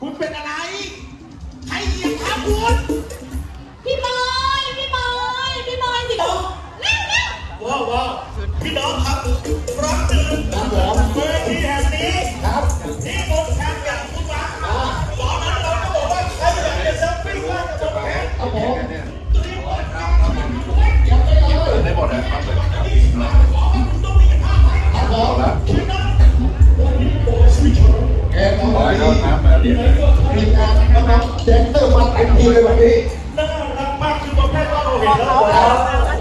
คุณเป็นอะไร ใครเหยียบเท้าคุณพี่บอยพี่บอยพี่บอยสิเร็วเร็วว้าวว้าวพี่น้องครับรับตื่นครับผมเวทีแห่ง ต็มทีเลยวันนี้ น่ารักมากคือประเภทว่าเราเห็นแล้วครับ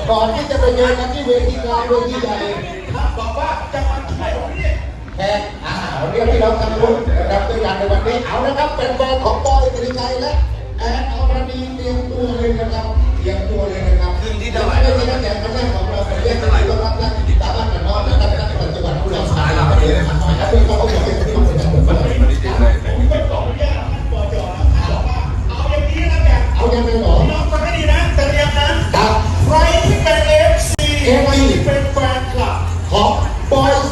ก่อนที่จะไปเจอกันที่เวทีกลางเวทีใหญ่บอกว่าจะมาถ่ายวันนี้แขกอ่าวันนี้พี่น้องทำบุญนะครับด้วยกันในวันนี้เอาละครับ เป็นบอลของบอยสิ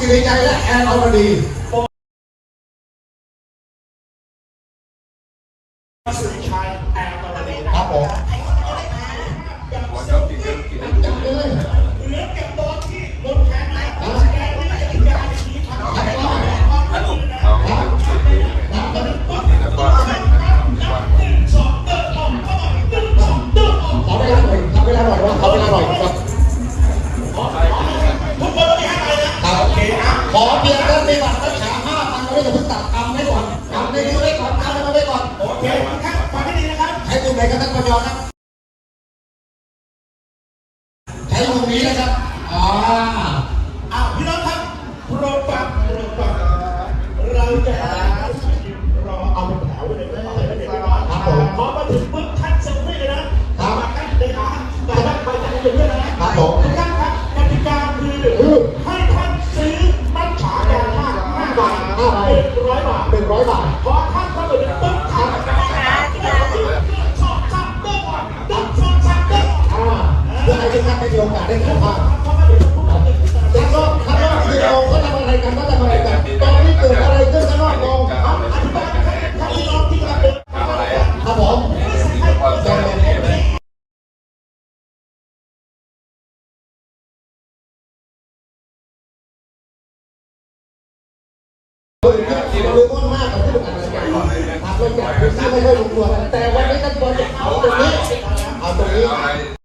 อยสิริชัยและแอนอรดีสุริชัยแอลตอร์ดีน ไหนกันท่านปยครับใช้ตรงนี้นะครับอ่าอ้าวพี่น้องครับโปรฟังโปรฟังเราจะรอเอาเป็นแถวเลยนะอะไรนะเดี๋ยวไม่ว่าครับผมพอมาถึงปุ๊บท่านเซลฟี่เลยนะตามมาครับเลยนะแต่ท่านไปจากเพื่อนนะครับผมทุกท่านครับกติกาคือให้ท่านซื้อมัดขาแดงห้าห้าบาทเป็นร้อยบาทเป็นร้อยบาทพอท่านเข้าไปถึงปุ๊บ มีโอกาสได้ถ่ายภามาถึงปุ๊บท่านจะข้างนอกข้างนอกคือเราเขาทำอะไรกันเขาทำอะไรกันตอนนี้เกิดอะไรขึ้นข้างนอกมองครับอธิบายให้ท่านพี่น้องที่กำลังเดินทำอะไรอะครับผมมีแต่ความสนุกเกมเลยที่เรารู้มากกับผู้ประกอบการทำเรื่องใหญ่พื้นที่ไม่ค่อยลงตัวกันแต่วันนี้ท่านบอลจะเอาตรงนี้เอาตรงนี้